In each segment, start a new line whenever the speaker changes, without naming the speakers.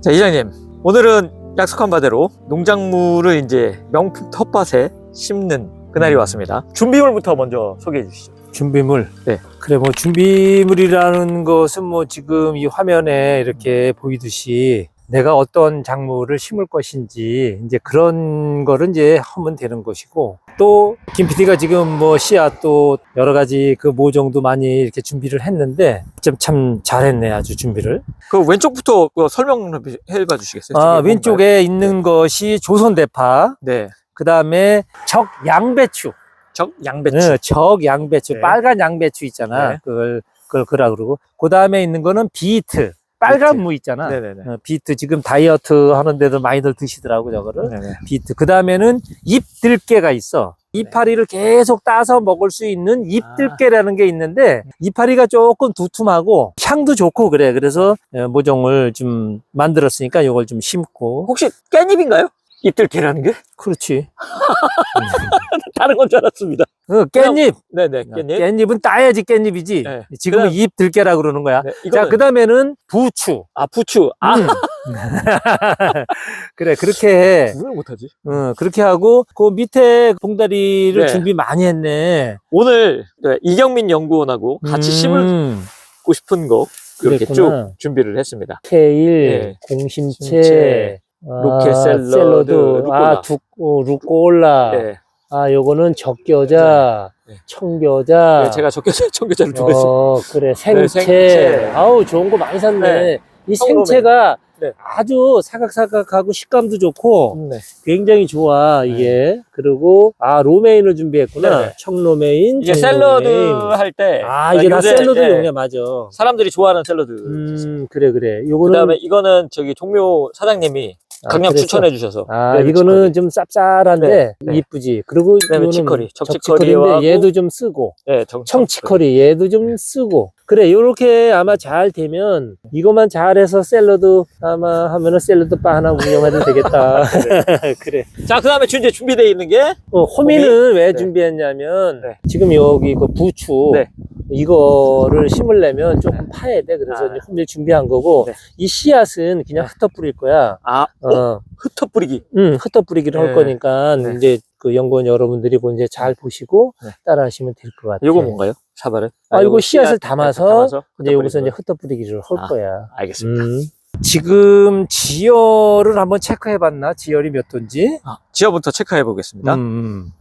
자, 이장님. 오늘은 약속한 바대로 농작물을 이제 명품 텃밭에 심는 그날이 왔습니다. 준비물부터 먼저 소개해 주시죠.
준비물.
네.
그래, 뭐, 준비물이라는 것은 뭐, 지금 이 화면에 이렇게 보이듯이 내가 어떤 작물을 심을 것인지, 이제 그런 거를 이제 하면 되는 것이고, 또, 김 PD가 지금 뭐, 씨앗 또 여러 가지 그 모종도 많이 이렇게 준비를 했는데, 좀 참 잘했네, 아주 준비를.
그 왼쪽부터 그 설명 좀 해봐 주시겠어요?
아, 왼쪽에 있는 것이 조선 대파,
뭔가요? 네.
그 다음에 적 양배추.
적 양배추.
네, 적 양배추,
네.
빨간 양배추 있잖아.
네.
그걸 그걸 그라 그러고 그 다음에 있는 거는 비트, 빨간
비트.
무 있잖아.
네네네.
어, 비트 지금 다이어트 하는데도 많이들 드시더라고 저거를.
네네.
비트. 그 다음에는 잎들깨가 있어. 이파리를 계속 따서 먹을 수 있는 잎들깨라는 게 있는데 이파리가 조금 두툼하고 향도 좋고 그래. 그래서 어, 모종을 좀 만들었으니까 이걸 좀 심고.
혹시 깻잎인가요? 잎들깨라는 게?
그렇지.
다른 건 줄 알았습니다.
어, 깻잎.
네네. 깻잎.
깻잎은 따야지 깻잎이지.
네.
지금은
그다음-
잎 들깨라 그러는 거야.
네,
자,
이거는
그 다음에는 부추.
아 부추. 아
음. 그래, 그렇게 해.
왜 못하지?
어, 그렇게 하고, 그 밑에 봉다리를
네.
준비 많이 했네.
오늘 네, 이경민 연구원하고 같이 심고
음,
싶은 거 이렇게
그랬구나.
쭉 준비를 했습니다.
케일,
네.
공심채,
심채,
아,
로켓 샐러드, 루꼴라.
아, 두, 어, 루꼴라,
네.
아, 요거는 적겨자,
네. 네.
청겨자,
네, 제가 청계자를 두고 있습니다.
어, 그래, 생채.
생채.
아우, 좋은 거 많이 샀네.
네.
이. 생채가
네.
아주 사각사각하고 식감도 좋고
네.
굉장히 좋아, 이게. 그리고, 아, 로메인을 준비했구나.
네네.
청로메인.
이게. 샐러드 할 때
아, 이게 다
요새,
샐러드
네,
용이야, 맞아.
사람들이 좋아하는 샐러드.
음, 그래, 그래. 요거는.
그다음에 이거는 저기 종묘 사장님이
아,
강력
그래서?
추천해 주셔서.
아,
네,
이거는 좀 쌉쌀한데
네, 네.
이쁘지. 그리고 이거는
치커리,
적치커리인데 얘도 좀 쓰고
네, 정,
청치커리 얘도 좀 쓰고 그래 요렇게 아마 잘 되면 이것만 잘해서 샐러드 아마 하면은 샐러드 바 하나 운영해도 되겠다. 그래.
자, 그다음에 이제 준비되어 있는 게
어, 호미는 왜
네.
준비했냐면
네.
지금 여기 그 부추
네.
이거를 심으려면 조금 파야 돼. 그래서
아.
이제 호미를 준비한 거고
네.
이 씨앗은 그냥 흩어 뿌릴 거야.
아,
어,
흩어 뿌리기.
음, 흩어 뿌리기를
네.
할 거니까
네.
이제 그 연구원 여러분들이 그 이제 잘 보시고
네.
따라 하시면 될 것 같아요.
요거 뭔가요? 사발은?
아, 요거 씨앗을
씨앗
담아서
담아서
이제 여기서 이제
흩어
뿌리기를 할
아.
거야.
알겠습니다.
음. 지금 지열을 한번 체크해 봤나? 지열이 몇 도인지?
아, 지하부터 체크해 보겠습니다.
음, 음.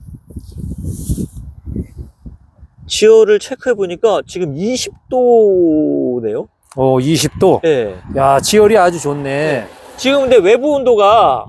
지하를 체크해 보니까 지금 20도네요.
어, 20도.
네.
야, 지열이 아주 좋네.
지금 근데 외부 온도가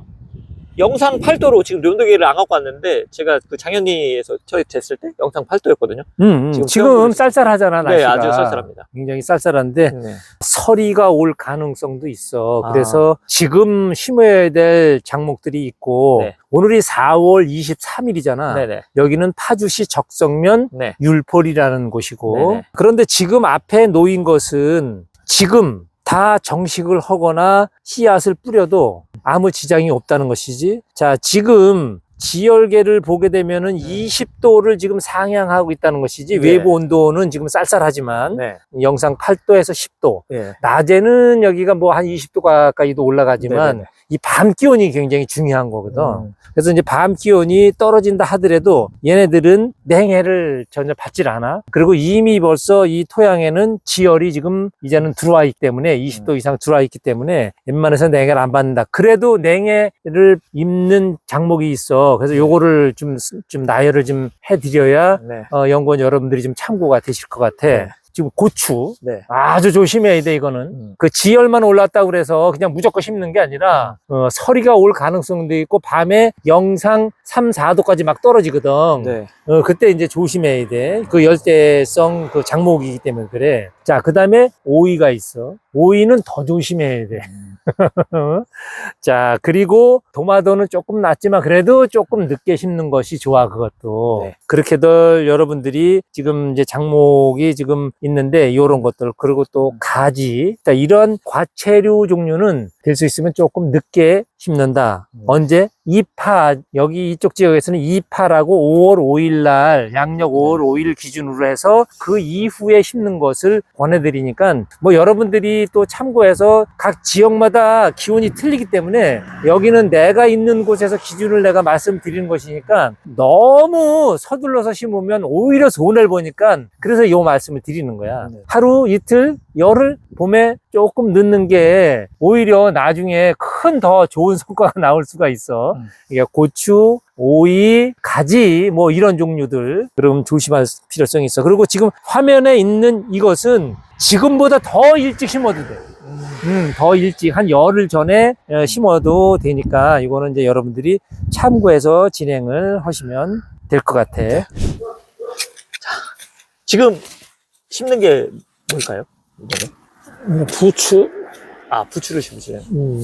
영상 8도로 지금 온도계를 안 갖고 왔는데 제가 그 장현리에서 저희 쟀을 때 영상 8도였거든요.
음, 음.
지금
지금, 쌀쌀하잖아,
네,
날씨가.
아주 쌀쌀합니다.
굉장히 쌀쌀한데
네.
서리가 올 가능성도 있어.
아.
그래서 지금 심어야 될 작목들이 있고
네.
오늘이 4월 23일이잖아.
네네.
여기는 파주시 적성면
네.
율포리라는 곳이고
네네.
그런데 지금 앞에 놓인 것은 지금 다 정식을 하거나 씨앗을 뿌려도 아무 지장이 없다는 것이지. 자, 지금 지열계를 보게 되면은 20도를 지금 상향하고 있다는 것이지.
네.
외부 온도는 지금 쌀쌀하지만
네.
영상 8도에서 10도.
네.
낮에는 여기가 뭐 한 20도 가까이도 올라가지만
네네네.
이 밤 기온이 굉장히 중요한 거거든.
음.
그래서 이제 밤 기온이 떨어진다 하더라도 얘네들은 냉해를 전혀 받질 않아. 그리고 이미 벌써 이 토양에는 지열이 지금 이제는 들어와 있기 때문에 20도 이상 들어와 있기 때문에 웬만해서 냉해를 안 받는다. 그래도 냉해를 입는 작목이 있어. 그래서 요거를 좀, 좀 나열을 좀 해드려야
네.
어, 연구원 여러분들이 좀 참고가 되실 것 같아.
네.
지금 고추.
네.
아주 조심해야 돼, 이거는.
음.
그 지열만 올랐다고 그래서 그냥 무조건 심는 게 아니라, 어, 서리가 올 가능성도 있고, 밤에 영상 3, 4도까지 막 떨어지거든.
네.
어, 그때 이제 조심해야 돼. 그 열대성 그 장목이기 때문에 그래. 자, 그 다음에 오이가 있어. 오이는 더 조심해야 돼. 자, 그리고 도마도는 조금 낮지만 그래도 조금 늦게 심는 것이 좋아, 그것도.
네.
그렇게들 여러분들이 지금 이제 장목이 지금 있는데, 요런 것들, 그리고 또 가지. 자, 이런 과채류 종류는 될 수 있으면 조금 늦게 심는다.
음.
언제? 2파, 여기 이쪽 지역에서는 2파라고 5월 5일 날, 양력 5월 5일 기준으로 해서 그 이후에 심는 것을 권해드리니까 뭐 여러분들이 또 참고해서 각 지역마다 기온이 틀리기 때문에 여기는 내가 있는 곳에서 기준을 내가 말씀드리는 것이니까 너무 서둘러서 심으면 오히려 손해를 보니까 그래서 이 말씀을 드리는 거야.
네.
하루 이틀 열흘 봄에 조금 늦는 게 오히려 나중에 큰 더 좋은 성과가 나올 수가 있어.
음.
이게 고추, 오이, 가지 뭐 이런 종류들 그럼 조심할 필요성이 있어. 그리고 지금 화면에 있는 이것은 지금보다 더 일찍 심어도 돼. 음, 더 일찍 한 열흘 전에 어, 심어도 되니까 이거는 이제 여러분들이 참고해서 진행을 하시면 될 것 같아.
지금 심는 게 뭘까요? 이번에?
부추,
아, 부추를 심으시네요.
음,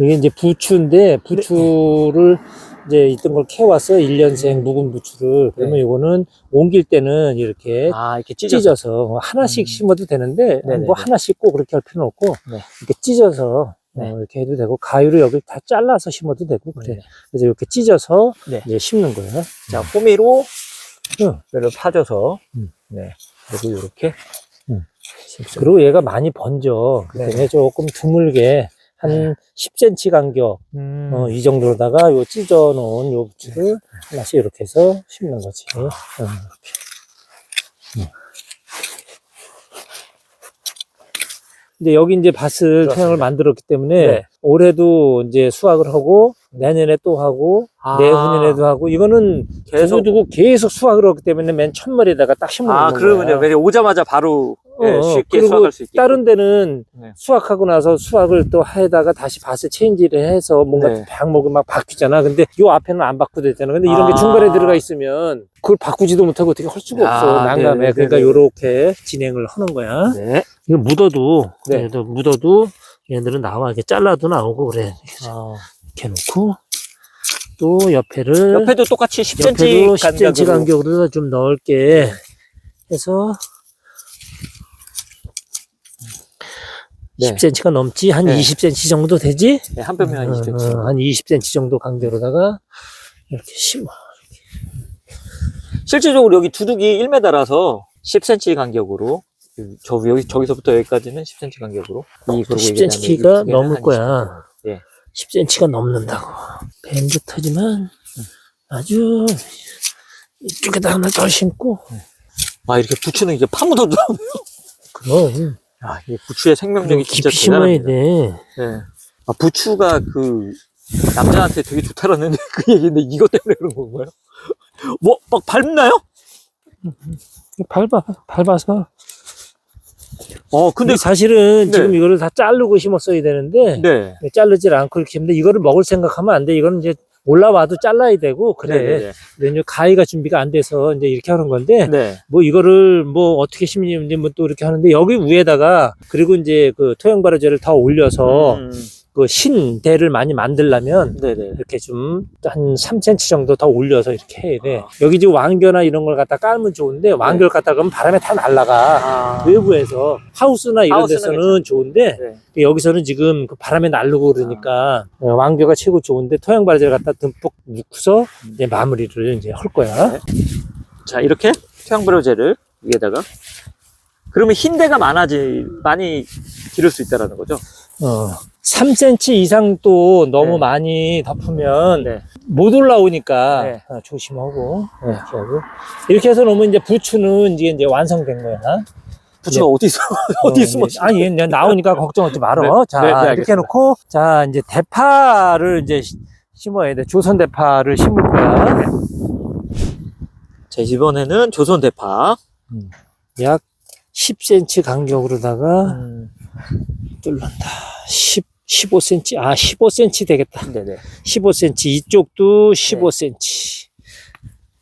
이게 이제 부추인데, 부추를 이제 있던 걸 캐왔어. 1년생 묵은 부추를. 그러면
네.
이거는 옮길 때는 이렇게
아, 이렇게 찢어서.
찢어서 하나씩
음.
심어도 되는데,
네네네.
뭐 하나씩 꼭 그렇게 할 필요는 없고,
네.
이렇게 찢어서
네.
어, 이렇게 해도 되고, 가위로 여기 다 잘라서 심어도 되고, 그래.
네.
그래서 이렇게 찢어서
네.
이제 심는 거예요.
자, 호미로
응.
뼈를 파줘서.
음.
네. 그리고 이렇게.
음.
심죠.
그리고 얘가 많이 번져. 그
네.
때문에 조금 드물게 한 10cm 간격,
음.
어, 이 정도로다가 요 찢어 놓은 요 부추를 하나씩 이렇게 해서 심는 거지. 어, 이렇게. 음. 근데 여기 이제 밭을
그렇습니다.
토양을 만들었기 때문에
네.
올해도 이제 수확을 하고 내년에 또 하고
아.
내후년에도 하고 이거는
계속.
계속 두고 계속 수확을 하기 때문에 맨 첫머리에다가 딱 심어
아,
놓는
그러면요.
거야.
왜냐면 오자마자 바로 예,
어,
쉽게
그리고
수확할 수 있게.
다른 데는
네.
수확하고 나서 수확을 또 해다가 다시 밭을 체인지를 해서 뭔가
네.
방목이 막 바뀌잖아. 근데 요 앞에는 안 바꾸도 되잖아. 근데 이런
아.
게 중간에 들어가 있으면 그걸 바꾸지도 못하고 어떻게 할 수가
아,
없어. 난감해.
네네네네.
그러니까 요렇게 진행을 하는 거야.
네.
이거 묻어도,
네.
묻어도 얘들은 나와. 이렇게 잘라도 나오고 그래.
아.
이렇게 놓고 또 옆에를
옆에도 똑같이 10cm
옆에도 10cm
간격으로.
간격으로 좀 넓게 해서
네.
10cm가 넘지 한
네.
20cm 정도 되지?
네, 한 뼘이 한 20cm.
어, 한 20cm 정도 간격으로다가 이렇게 심어.
실질적으로 여기 두둑이 1m라서 10cm 간격으로 그 저 여기 저기서부터 여기까지는 10cm 간격으로 이 그리고 이게
10cm
그다음에
키가 넘을
한
거야.
20cm. 예.
10cm가 넘는다고. 뱀 듯하지만 아주 이쪽에다 하나 더 심고
아 이렇게 부추는 이제 파묻어도
그럼
아, 이 부추의 생명력이 진짜 대단합니다.
돼.
예. 아, 부추가 그 남자한테 되게 좋다라는 그 얘기인데 이것 때문에 그런 건가요? 뭐 막 밟나요?
밟아, 밟아서.
어 근데
근데 사실은
네.
지금 이거를 다 자르고 심었어야 되는데
네.
자르질 않고 이렇게 했는데 이거를 먹을 생각하면 안 돼. 이거는 이제 올라와도 잘라야 되고 그래.
네.
왜냐면 가위가 준비가 안 돼서 이제 이렇게 하는 건데
네.
뭐 이거를 뭐 어떻게 심는지 뭐 또 이렇게 하는데 여기 위에다가 그리고 이제 그 토양 발효제를 더 올려서
음,
그 신대를 많이 만들려면
네네.
이렇게 좀 한 3cm 정도 더 올려서 이렇게 해야 돼. 여기 지금 왕겨나 이런 걸 갖다 깔면 좋은데 왕겨를 갖다 그러면 바람에 다 날라가.
아,
외부에서 하우스나 이런
하우스는
데서는 좋은데
네.
여기서는 지금 그 바람에 날르고 그러니까 어, 왕겨가 최고 좋은데 토양 발효제를 갖다 듬뿍 넣고서 이제 마무리를 이제 할 거야.
네. 자 이렇게 태양발효제를 위에다가 그러면 흰대가 많아지 많이 기를 수 있다라는 거죠.
어, 3cm 이상 또 너무
네.
많이 덮으면
네.
못 올라오니까
네.
어, 조심하고 이렇게 하고 이렇게 해서 놓으면 이제 부추는 이제 이제 완성된 거야.
부추가 어디 있어? 어디
어? 이제- 아니 얘 나오니까 걱정하지 말어.
네.
자
네, 네,
이렇게. 해놓고 자 이제 대파를 이제 시- 심어야 돼. 조선 대파를 심을 거야.
자 이번에는 조선 대파.
약 10cm 간격으로다가
음,
뚫는다. 10, 15cm 아 15cm 되겠다.
네네.
15cm 이쪽도 15cm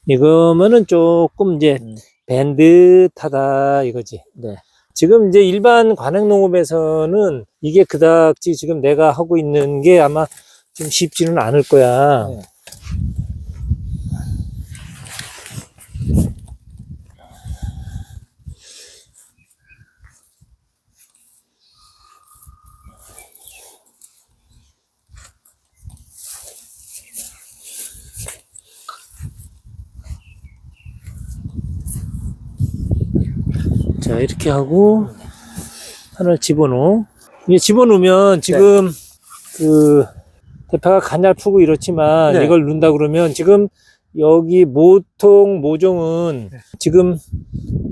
이거면은 조금 이제
음.
밴듯하다 이거지
네.
지금 이제 일반 관행 농업에서는 이게 그닥지 지금 내가 하고 있는 게 아마 좀 쉽지는 않을 거야
네.
자, 이렇게 하고, 하나를 집어넣어. 이게 집어넣으면 지금 그 대파가 가냘프고 이렇지만
네.
이걸 넣는다 그러면 지금 여기 모통 모종은 지금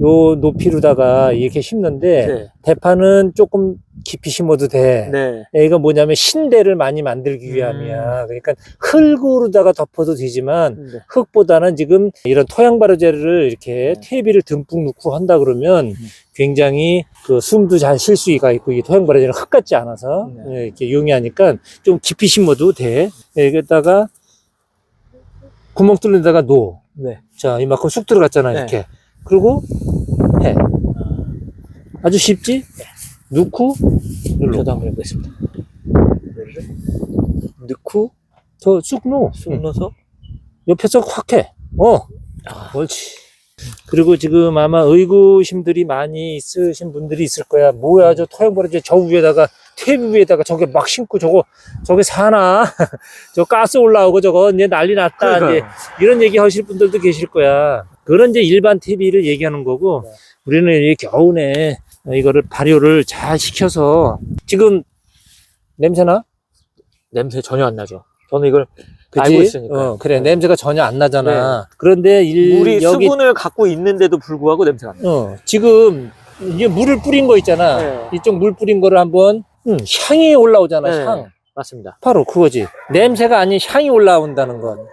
요 높이로다가 이렇게 심는데
네.
대파는 조금 깊이 심어도 돼.
네.
이건 뭐냐면 신대를 많이 만들기
음.
위함이야. 그러니까 흙으로다가 덮어도 되지만
네.
흙보다는 지금 이런 토양 발효제를 이렇게
네.
퇴비를 듬뿍 넣고 한다 그러면
음.
굉장히 그 숨도 잘 쉴 수가 있고 이 토양 발효제는 흙 같지 않아서
네.
예, 이렇게 용이하니까 좀 깊이 심어도 돼. 예, 여기다가 구멍 뚫는 데다가 놓어.
네.
자, 이만큼 쑥 들어갔잖아,
네.
이렇게. 그리고 해. 아주 쉽지? 넣고.
저도 한번 해보겠습니다. 넣고
더쑥 넣어.
쑥 넣어서
옆에서 확 해. 어.
아.
옳지. 그리고 지금 아마 의구심들이 많이 있으신 분들이 있을 거야. 뭐야, 저 토양버려지 저 위에다가, 퇴비 위에다가 저게 막 심고 저거, 저게 사나? 저 가스 올라오고 저거 이제 난리 났다. 이제
그러니까요.
이런 얘기 하실 분들도 계실 거야. 그런 이제 일반 퇴비를 얘기하는 거고,
네.
우리는 이 겨우내 이거를 발효를 잘 시켜서, 지금 냄새나?
냄새 전혀 안 나죠. 저는 이걸
그치?
알고 있으니까.
어, 그래.
네.
냄새가 전혀 안 나잖아. 그런데 일,
물이
여기
수분을 갖고 있는데도 불구하고 냄새가 안 나요.
어, 지금 이게 물을 뿌린 거 있잖아.
네.
이쪽 물 뿌린 거를 한번 음, 향이 올라오잖아.
네.
향.
맞습니다.
바로 그거지. 냄새가 아닌 향이 올라온다는 건.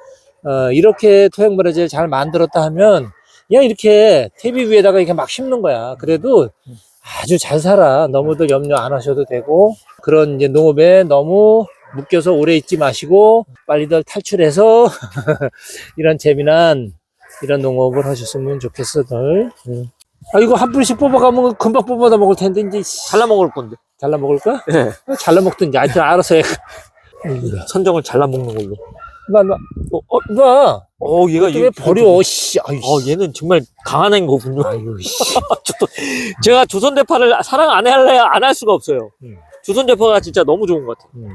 어, 이렇게 토양발효제를 잘 만들었다 하면 그냥 이렇게 퇴비 위에다가 이렇게 막 심는 거야. 그래도 아주 잘 살아. 너무도 염려 안 하셔도 되고 그런 이제 농업에 너무 묶여서 오래 있지 마시고 빨리들 탈출해서 이런 재미난 이런 농업을 하셨으면 좋겠어들. 음. 아 이거 한 뿌리씩 뽑아가면 금방 뽑아다 먹을 텐데 이제 씨,
잘라 먹을 건데.
잘라 먹을까?
네.
어, 잘라 먹든지 하여튼 알아서 해.
선정을 잘라 먹는 걸로.
봐, 봐. 어, 어, 봐.
어, 얘가
왜 버려, 씨. 아유,
어, 얘는 정말 강한 애인 거군요.
아유, 씨.
저도- 제가 조선 대파를 사랑 안 할래 안할 수가 없어요.
음.
조선 대파가 진짜 너무 좋은 것 같아요.
음.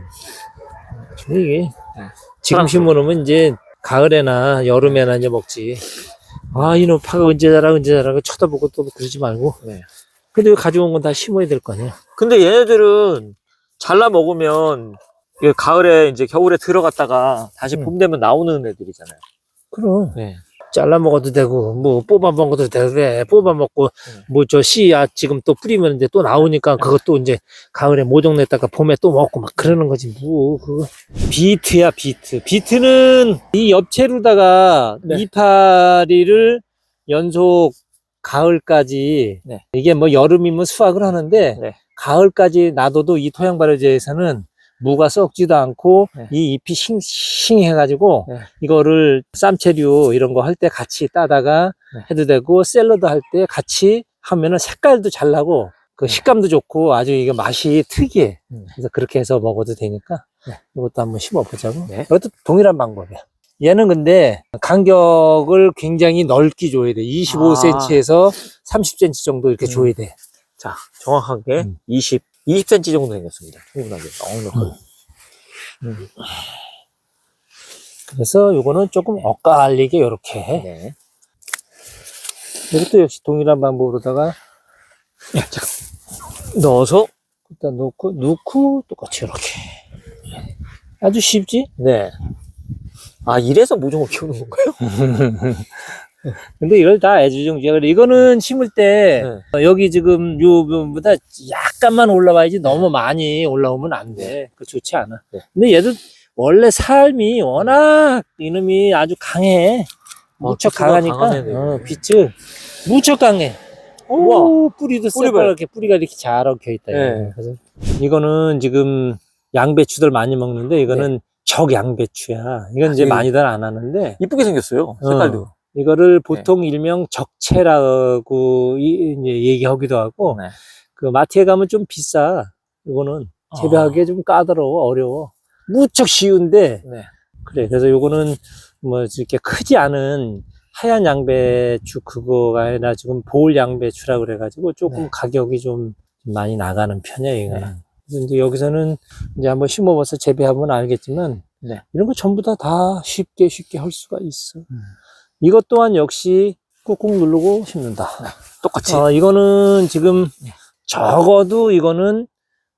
이게
네.
지금 심어놓으면 이제 가을에나 여름에나 이제 먹지. 아, 이놈 파가 언제 자라, 언제 자라. 쳐다보고 또 그러지 말고.
네.
근데 왜 가져온 건 다 심어야 될 거 아니야.
근데 얘네들은 잘라 먹으면 이게 가을에 이제 겨울에 들어갔다가 다시
음.
봄 되면 나오는 애들이잖아요.
그럼.
네.
잘라 먹어도 되고, 뭐, 뽑아 먹어도 되고, 뽑아 먹고,
네.
뭐, 저 씨앗 지금 또 뿌리면 이제 또 나오니까 그것도 이제 가을에 모종 냈다가 봄에 또 먹고 막 그러는 거지. 뭐, 그거. 비트야, 비트. 비트는 이 엽채로다가
네.
이파리를 연속 가을까지,
네.
이게 뭐 여름이면 수확을 하는데,
네.
가을까지 놔둬도 이 토양 발효제에서는 무가 썩지도 않고
네.
이 잎이 싱, 싱해가지고
네.
이거를 쌈채류 이런 거 할 때 같이 따다가
네.
해도 되고 샐러드 할 때 같이 하면은 색깔도 잘 나고 그 식감도 좋고 아주 이게 맛이 특이해.
음.
그래서 그렇게 해서 먹어도 되니까
네.
이것도 한번 심어보자고.
네.
이것도 동일한 방법이야. 얘는 근데 간격을 굉장히 넓게 줘야 돼. 25cm에서 30cm 정도 이렇게
음.
줘야 돼.
자, 정확하게
음.
20, 20cm 정도 생겼습니다. 충분하게. 넉넉하게.
그래서 요거는 조금 엇갈리게 이렇게 해.
네.
이것도 역시 동일한 방법으로다가
넣어서,
일단 놓고 넣고 똑같이 이렇게 아주 쉽지?
네. 아, 이래서 모종을 키우는 건가요?
근데 이걸 다 애주중지야. 그래 이거는 심을 때
네.
어, 여기 지금 요 부분보다 약간만 올라와야지 너무 많이 올라오면 안 돼. 그 좋지 않아.
네.
근데 얘도 원래 삶이 워낙 이놈이 아주 강해. 무척
비트가
강하니까
애네.
어, 비트 무척 강해. 오, 뿌리도
뿌리 봐요.
새파랗게 뿌리가 이렇게 잘 엉켜 있다.
네.
그래서 이거는 지금 양배추들 많이 먹는데 이거는 적양배추야. 이건 이제
네. 아,
많이들 안 하는데
이쁘게 생겼어요. 색깔도.
어, 이거를 보통 일명 적채라고 이- 이제 얘기하기도 하고
네.
그 마트에 가면 좀 비싸. 이거는 재배하기 좀 까다로워 어려워. 무척 쉬운데
네.
그래. 그래서 요거는 뭐 이렇게 크지 않은 하얀 양배추 그거가 아니라 지금 보울 양배추라 그래가지고 조금
네.
가격이 좀 많이 나가는 편이야 얘가.
네.
그래서 이제 여기서는 이제 한번 심어봐서 재배하면 알겠지만
네.
이런 거 전부 다다 쉽게 쉽게 할 수가 있어.
음.
이것 또한 역시 꾹꾹 누르고 심는다.
똑같이.
어, 이거는 지금 적어도 이거는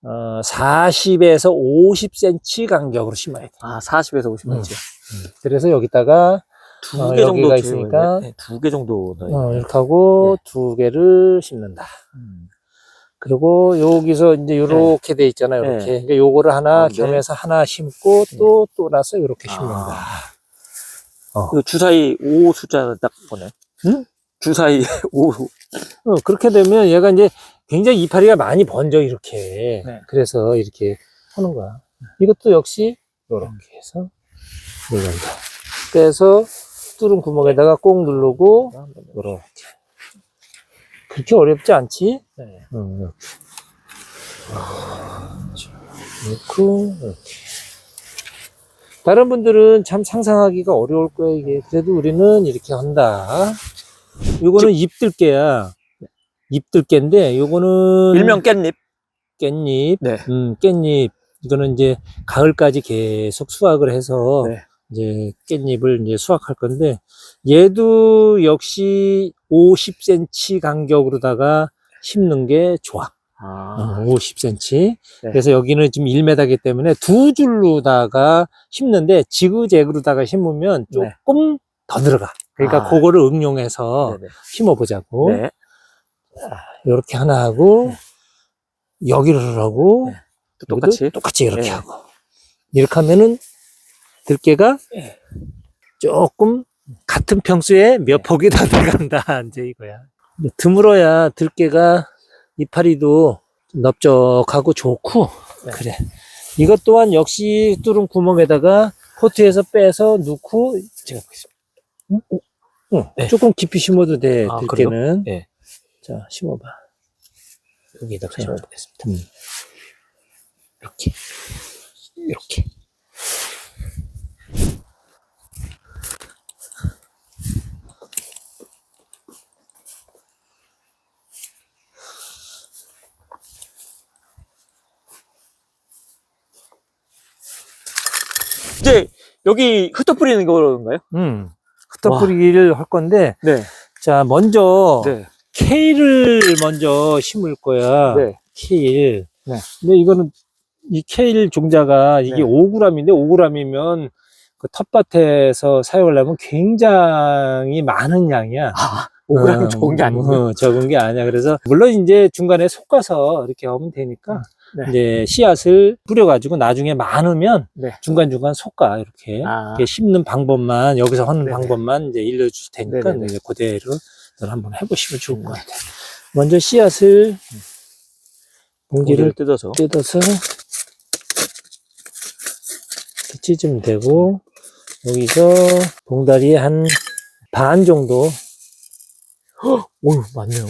어, 40에서 50cm 간격으로 심어야 돼.
아, 40에서 50cm.
그래서 여기다가
두
어,
개 정도
있으니까.
네, 두개 정도. 어,
이렇게 하고 두 개를 심는다.
음.
그리고 여기서 이제 요렇게 돼 있잖아요. 이렇게.
네.
그러니까 요거를 하나
가운데.
겸해서 하나 심고 또또 나서 이렇게 심는다.
아. 그 주사위 5 숫자는 딱 보네.
응?
주사위 5.
어, 그렇게 되면 얘가 이제 굉장히 이파리가 많이 번져 이렇게.
네.
그래서 이렇게 하는 거야. 이것도 역시 요렇게 해서 누른다. 빼서 뚫은 구멍에다가 꼭 누르고 요렇게. 그렇게 어렵지 않지?
네.
응, 이렇게. 넣고 이렇게. 다른 분들은 참 상상하기가 어려울 거야 이게. 그래도 우리는 이렇게 한다. 요거는 잎들깨야. 잎들깨인데 요거는
일명 깻잎.
깻잎.
네.
음, 깻잎. 이거는 이제 가을까지 계속 수확을 해서
네.
이제 깻잎을 이제 수확할 건데 얘도 역시 50cm 간격으로다가 심는 게 좋아.
아.
50cm.
네.
그래서 여기는 지금 1m이기 때문에 두 줄로다가 심는데 지그재그로다가 심으면
네.
조금 더 들어가. 그러니까
아.
그거를 응용해서
네네.
심어보자고.
네.
이렇게 하나 하고 여기를 하고
네. 또 똑같이.
똑같이 이렇게
네.
하고 이렇게 하면은 들깨가
네.
조금 같은 평수에 몇 폭이 더 들어간다 이제 이거야 드물어야 들깨가 이파리도 좀 넓적하고 좋고
네.
그래 이것 또한 역시 뚫은 구멍에다가 포트에서 빼서 넣고 제가 보겠습니다 응? 응,
네.
조금 깊이 심어도 돼
아,
들깨는
네.
자 심어봐
여기다가
자.
심어보겠습니다.
음. 이렇게 이렇게
이제 여기 흩어 뿌리는 거인가요?
음 흩어뿌리기를 할 건데
네.
자 먼저
네.
케일을 먼저 심을 거야
네.
케일
네.
근데 이거는 이 케일 종자가 이게
네.
5g인데 5g이면 그 텃밭에서 사용하려면 굉장히 많은 양이야
아, 5g
어,
좋은 게 아니고.
어, 적은 게 아니야. 그래서 물론 이제 중간에 솎아서 이렇게 하면 되니까
네.
이제 씨앗을 뿌려가지고 나중에 많으면
네.
중간 중간 솎아 이렇게
아.
이렇게 심는 방법만 여기서 하는
네네.
방법만 이제 일러줄 테니까
네네네.
이제 그대로 넌 한번 해보시면 좋을 것 같아. 먼저 씨앗을 봉지를
뜯어서.
뜯어서 찢으면 되고 여기서 봉다리에 한반 정도
오, 맞네요.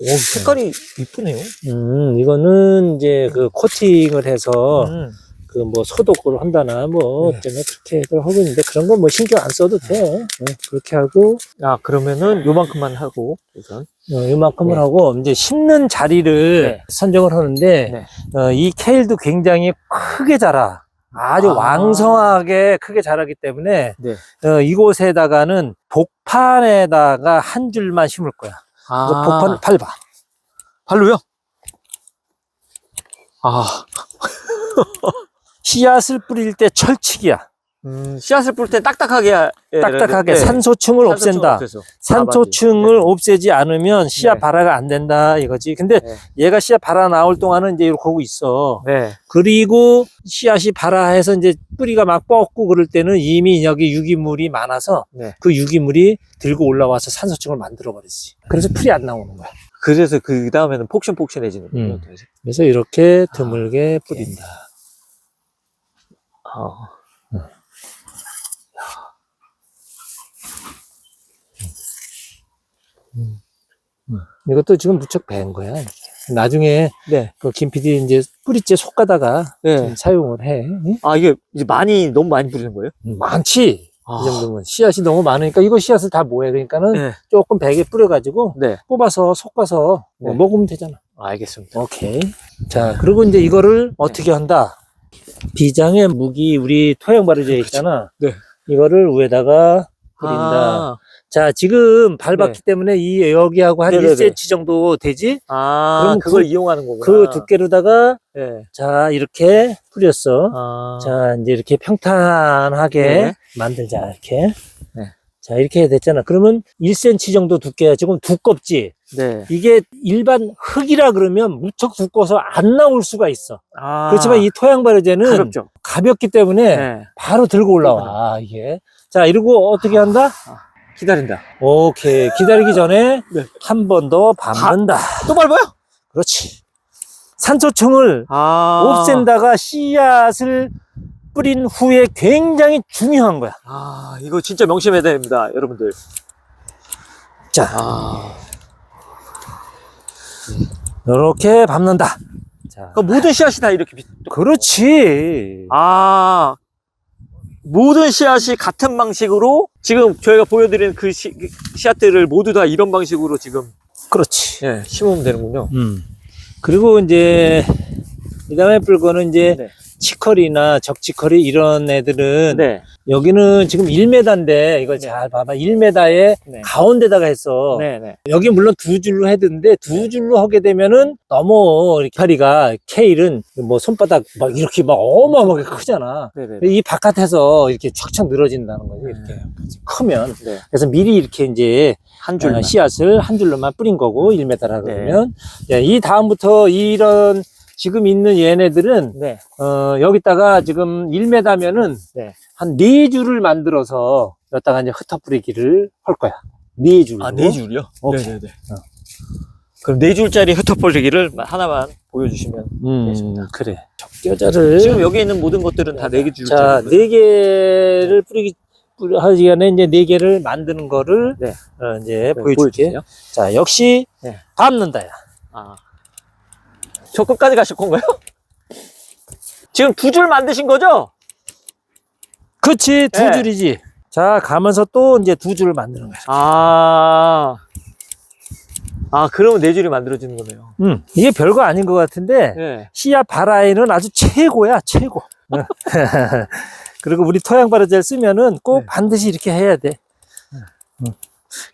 오, 색깔이 이쁘네요.
음, 이거는 이제 그 코팅을 해서
음.
그뭐 소독을 한다나 뭐
네.
어쩌나 그렇게 하고 있는데 그런 건 뭐 신경 안 써도 돼. 어, 그렇게 하고
아, 그러면은 요만큼만 하고, 우선.
어, 이만큼을
네.
하고 이제 심는 자리를
네.
선정을 하는데
네.
어, 이 케일도 굉장히 크게 자라. 아주
아.
왕성하게 크게 자라기 때문에
네.
어, 이곳에다가는 복판에다가 한 줄만 심을 거야. 그래서
아,
복판 밟아.
발로요? 아,
씨앗을 뿌릴 때 철칙이야.
음, 씨앗을 뿌릴 때 딱딱하게. 하- 예,
딱딱하게
네.
산소층을
산소층을
없앤다. 산초층을
네.
없애지 않으면 씨앗
네.
발화가 안 된다 이거지. 근데
네.
얘가 씨앗 발화 나올 동안은 이제 이렇게 하고 있어.
네.
그리고 씨앗이 발화해서 이제 뿌리가 막 뻗고 그럴 때는 이미 여기 유기물이 많아서
네.
그 유기물이 들고 올라와서 산소층을 만들어 버리지. 그래서 풀이 안 나오는 거야.
그래서 그 다음에는 폭신폭신해지는 거예요.
음. 그래서 이렇게 드물게 뿌린다.
아.
이것도 지금 무척 배인 거야. 나중에
네.
그 김PD 이제 뿌리째 솎아다가
네.
좀 사용을 해. 응?
아, 이게 이제 많이, 너무 많이 뿌리는 거예요?
많지.
아.
이 정도면 씨앗이 너무 많으니까 이거 씨앗을 다 모아야 그러니까는
네.
조금 베개 뿌려가지고
네.
뽑아서 솎아서
네.
먹으면 되잖아.
알겠습니다.
오케이. 자 그리고 이제 이거를 어떻게 한다? 비장의 무기 우리 토양 바르져 있잖아.
네.
이거를 위에다가 뿌린다.
아,
자, 지금 밟았기
네.
때문에 이 여기하고 한
네네네.
1cm 정도 되지?
아
그럼
그걸
그-
이용하는 거구나.
그 두께로다가
네.
자, 이렇게 뿌렸어.
아,
자, 이제 이렇게 평탄하게
네.
만들자, 이렇게.
네.
자, 이렇게 됐잖아. 그러면 1cm 정도 두께야 지금 두껍지?
네.
이게 일반 흙이라 그러면 무척 두꺼워서 안 나올 수가 있어.
아,
그렇지만 이 토양 발효제는
가볍죠.
가볍기 때문에
네.
바로 들고 올라와, 이게. 자, 이러고 어떻게 한다?
기다린다.
오케이. 기다리기 전에
네.
한 번 더 밟는다.
또 밟아요?
그렇지. 산소청을
아,
없앤다가 씨앗을 뿌린 후에 굉장히 중요한 거야.
아, 이거 진짜 명심해야 됩니다, 여러분들.
자,
아,
이렇게 밟는다. 자,
그 모든 씨앗이 다 이렇게 비슷.
그렇지.
아, 모든 씨앗이 같은 방식으로 지금 저희가 보여드린 그 씨, 그 씨앗들을 모두 다 이런 방식으로 지금
그렇지.
예, 심으면 되는군요.
음. 그리고 이제 이 다음에 뿔 거는 이제
네.
치커리나 적치커리 이런 애들은
네.
여기는 지금 1m인데 이걸
네.
잘 봐봐. 1m에
네.
가운데다가 했어.
네, 네.
여기 물론 두 줄로 해드는데 두 줄로 하게 되면은 너무 이렇게 다리가 케일은 뭐 손바닥 막 이렇게 막 어마어마하게 크잖아.
네, 네.
이 바깥에서 이렇게 촥촥 늘어진다는 거지. 이렇게 크면.
네.
그래서 미리 이렇게 이제
한 줄만.
어, 씨앗을 한 줄로만 뿌린 거고 1m라
네.
그러면 예, 이 다음부터 이런 지금 있는 얘네들은
네.
어, 여기다가 지금 1m면은
네.
한네 줄을 만들어서 여기다가 이제 흩어뿌리기를 할 거야. 네 줄로.
아, 네 줄이요?
오케이.
네, 네, 네. 그럼 네 줄짜리 흩어버리기를 하나만 보여주시면.
음,
알겠습니다.
그래. 적겨자를
지금 여기 있는 모든 것들은 다네개 줄.
자, 네 개를 뿌리기 뿌리 하기 전에 이제 네 개를 만드는 거를
네.
어, 이제 보여줄게.
보여주세요.
자, 역시
네.
밟는다야.
아. 저 끝까지 가실 건가요? 지금 두 줄 만드신 거죠?
그렇지, 두
네.
줄이지. 자, 가면서 또 이제 두 줄을 만드는 거야.
아. 아, 그러면 네 줄이 만들어지는 거네요.
음, 이게 별거 아닌 것 같은데
네.
씨앗 바라에는 아주 최고야, 최고. 어. 그리고 우리 토양 바르젤 쓰면은 꼭
네.
반드시 이렇게 해야 돼. 음.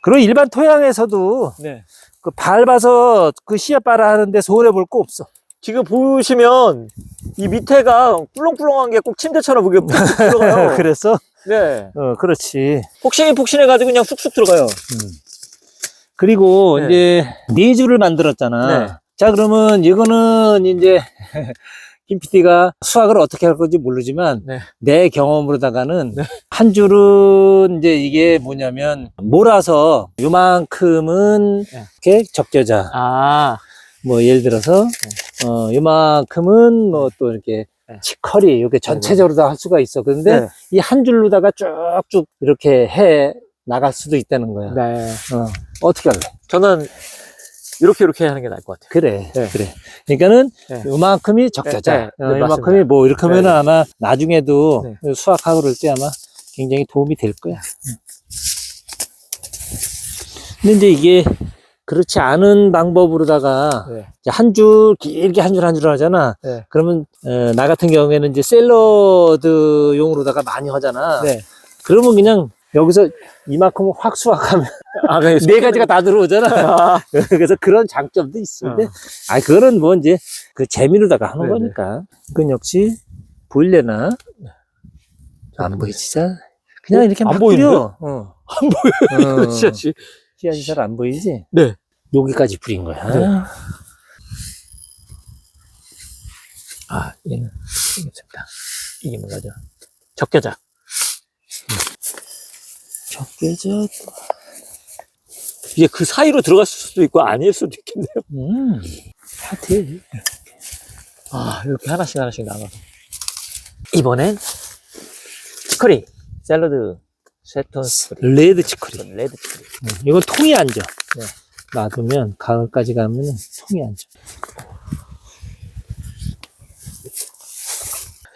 그리고 일반 토양에서도
네.
그 밟아서 그 씨앗 바라 하는데 손해 볼 거 없어.
지금 보시면 이 밑에가 꿀렁꿀렁한 게 꼭 침대처럼 그게 푹푹 들어가요.
그래서
네.
어, 그렇지.
폭신이 폭신해가지고 그냥 쑥쑥 들어가요.
그리고
네.
이제 네 줄을 만들었잖아.
네.
자, 그러면 이거는 이제 김 PD가 수학을 어떻게 할 건지 모르지만
네.
내 경험으로다가는
네.
한 줄은 이제 이게 뭐냐면 몰아서 요만큼은
네.
이렇게 적겨자.
아.
뭐 예를 들어서 어 요만큼은 뭐 또 이렇게
네.
치커리 이렇게 전체적으로 다 할 수가 있어. 그런데
네.
이한 줄로다가 쭉쭉 이렇게 해 나갈 수도 있다는 거야.
네.
어, 어떻게 할래?
저는 이렇게 이렇게 하는 게 나을 것 같아요.
그래,
네.
그래. 그러니까는
네.
요만큼이 적자자.
네, 네,
어,
네,
요만큼이
맞습니다.
뭐 이렇게 하면
네, 네.
아마 나중에도
네.
수학하고 그럴 때 아마 굉장히 도움이 될 거야. 근데 이제 이게 그렇지 않은 방법으로다가
네.
한줄 길게 한 줄 한 줄 하잖아.
네.
그러면 어, 나 같은 경우에는 이제 샐러드용으로다가 많이 하잖아.
네.
그러면 그냥 여기서 이만큼 확 수확 하면
아, 네.
네 가지가 다 들어오잖아.
아,
그래서 그런 장점도 있어. 근데
어.
아, 그거는 뭐 이제 그 재미로다가 하는
네네.
거니까. 그건 역시 보일래나? 안 보이지, 잘? 그냥
어?
이렇게
안
막? 뿌려. 어.
안 보여요.
어.
이거 씨앗이.
씨앗이 잘 안 보이지?
네.
여기까지 뿌린 거야.
네. 아, 얘는. 이게 뭐가죠? 적게자.
적게져.
이게 그 사이로 들어갔을 수도 있고 아닐 수도 있겠네요.
음. 하트.
아, 이렇게 하나씩 하나씩 나눠서. 이번엔 치커리, 샐러드, 세턴 치커리,
레드 치커리.
레드 치커리.
음, 이건 통이 앉아.
네.
놔두면 가을까지 가면 통이 앉아.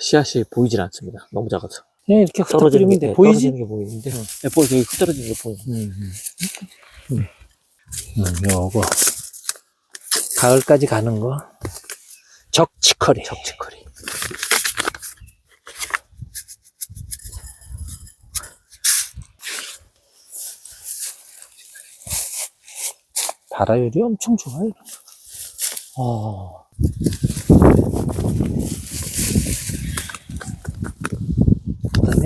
씨앗이 보이질 않습니다. 너무 작아서.
그냥 이렇게
떨어지는
흩어뜨리면 돼. 보이지?
게 보이는데. 네, 보여. 저기 흩어지는 게 보여.
음, 음. 음, 요거. 가을까지 가는 거. 적치커리.
적치커리.
발화율이 엄청 좋아요. 어.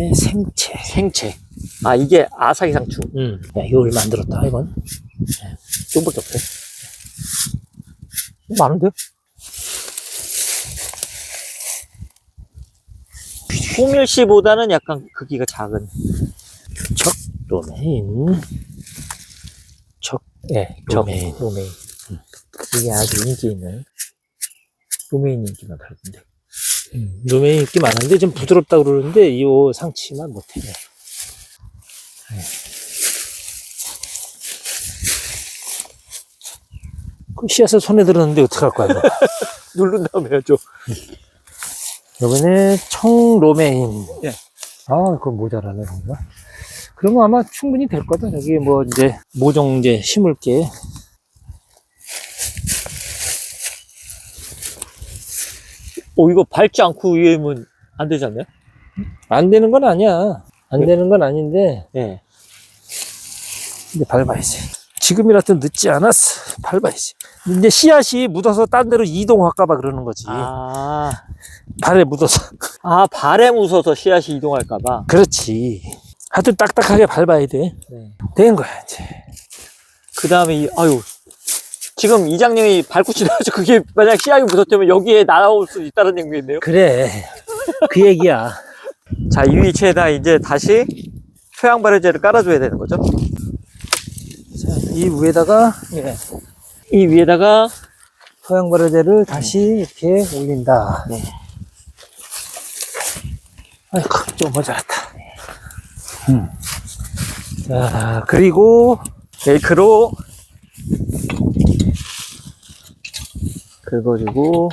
다음에 생채.
생채. 아, 이게 아사히 상추.
음. 야, 이걸 만들었다, 이건.
좀밖에 없어. 많은데? 호밀씨보다는 약간 크기가 작은.
척, 로메인. 척, 예,
적,
로메인.
로메인. 이게 아주 인기 있는 로메인 인기가 다른데.
음, 로메인 인기 많은데 좀 부드럽다 그러는데 이 상치만 못해. 네. 그 씨앗을 손에 들었는데 어떡할 거야, 너.
누른 다음에 해야죠.
이번에 청로메인.
예.
아, 그거 모자라네, 뭔가. 그러면 아마 충분히 될 거다. 여기 뭐 이제 모종제 심을 게.
어, 이거 밟지 않고 위에면 안 되지 않나요?
안 되는 건 아니야. 안 되는 건 아닌데,
예.
근데 밟아야지. 지금이라도 늦지 않았어. 밟아야지. 이제 씨앗이 묻어서 딴 데로 이동할까봐 그러는 거지.
아,
발에 묻어서.
아, 발에 묻어서 씨앗이 이동할까봐.
그렇지. 하여튼 딱딱하게 밟아야 돼.
네.
된 거야, 이제.
그 다음에, 이, 아유. 지금 이장님이 밟고 지나가서 그게 만약 씨앗이 묻었다면 여기에 나올 수 있다는 얘기겠네요.
그래. 그 얘기야.
자, 이 위치에다 이제 다시 토양 발효제를 깔아줘야 되는 거죠.
자, 이 위에다가
예. 이 위에다가
토양 발효제를 다시 이렇게 올린다.
네.
아이고, 좀 모자랐다. 음. 자, 그리고
베이크로 긁어주고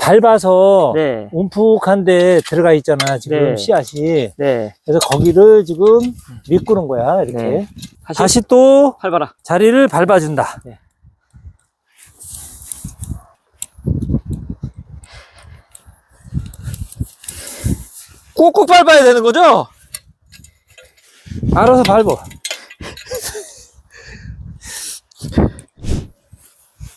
밟아서
네,
움푹한데 들어가 있잖아, 지금
네.
씨앗이.
네.
그래서 거기를 지금 미꾸는 거야, 이렇게.
네. 다시,
다시 또
밟아라.
자리를 밟아준다.
네. 꾹꾹 밟아야 되는 거죠?
알아서 밟어.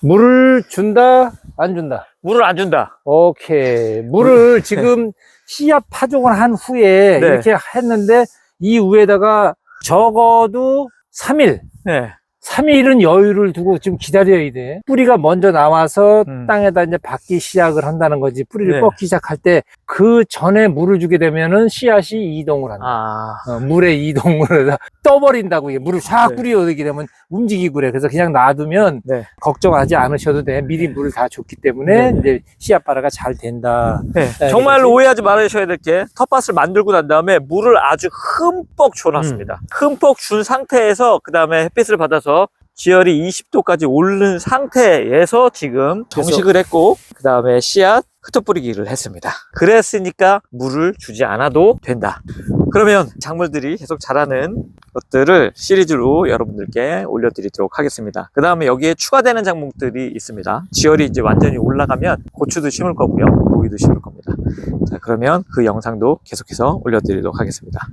물을 준다, 안 준다.
물을 안 준다.
오케이. 물을 지금 씨앗 파종을 한 후에
네.
이렇게 했는데 이 위에다가 적어도 3일.
네.
3일은 여유를 두고 좀 기다려야 돼. 뿌리가 먼저 나와서
음.
땅에다 이제 받기 시작을 한다는 거지. 뿌리를
네.
뻗기 시작할 때 그 전에 물을 주게 되면은 씨앗이 이동을 한다.
아,
어, 물의 이동을 해서 떠버린다고 이게 물을 샥
네.
뿌리게 되면 움직이고 그래. 그래서 그냥 놔두면
네.
걱정하지 않으셔도 돼. 미리 물을 다 줬기 때문에
네.
이제 씨앗 발화가 잘 된다.
네.
네,
정말로. 오해하지 말으셔야 될 게 텃밭을 만들고 난 다음에 물을 아주 흠뻑 줘놨습니다. 흠뻑 준 상태에서 그 다음에 햇빛을 받아서 지열이 20도까지 오른 상태에서 지금 정식을 했고 그 다음에 씨앗 흩어뿌리기를 했습니다. 그랬으니까 물을 주지 않아도 된다. 그러면 작물들이 계속 자라는 것들을 시리즈로 여러분들께 올려드리도록 하겠습니다. 그 다음에 여기에 추가되는 작물들이 있습니다. 지열이 이제 완전히 올라가면 고추도 심을 거고요. 고기도 심을 겁니다. 자, 그러면 그 영상도 계속해서 올려드리도록 하겠습니다.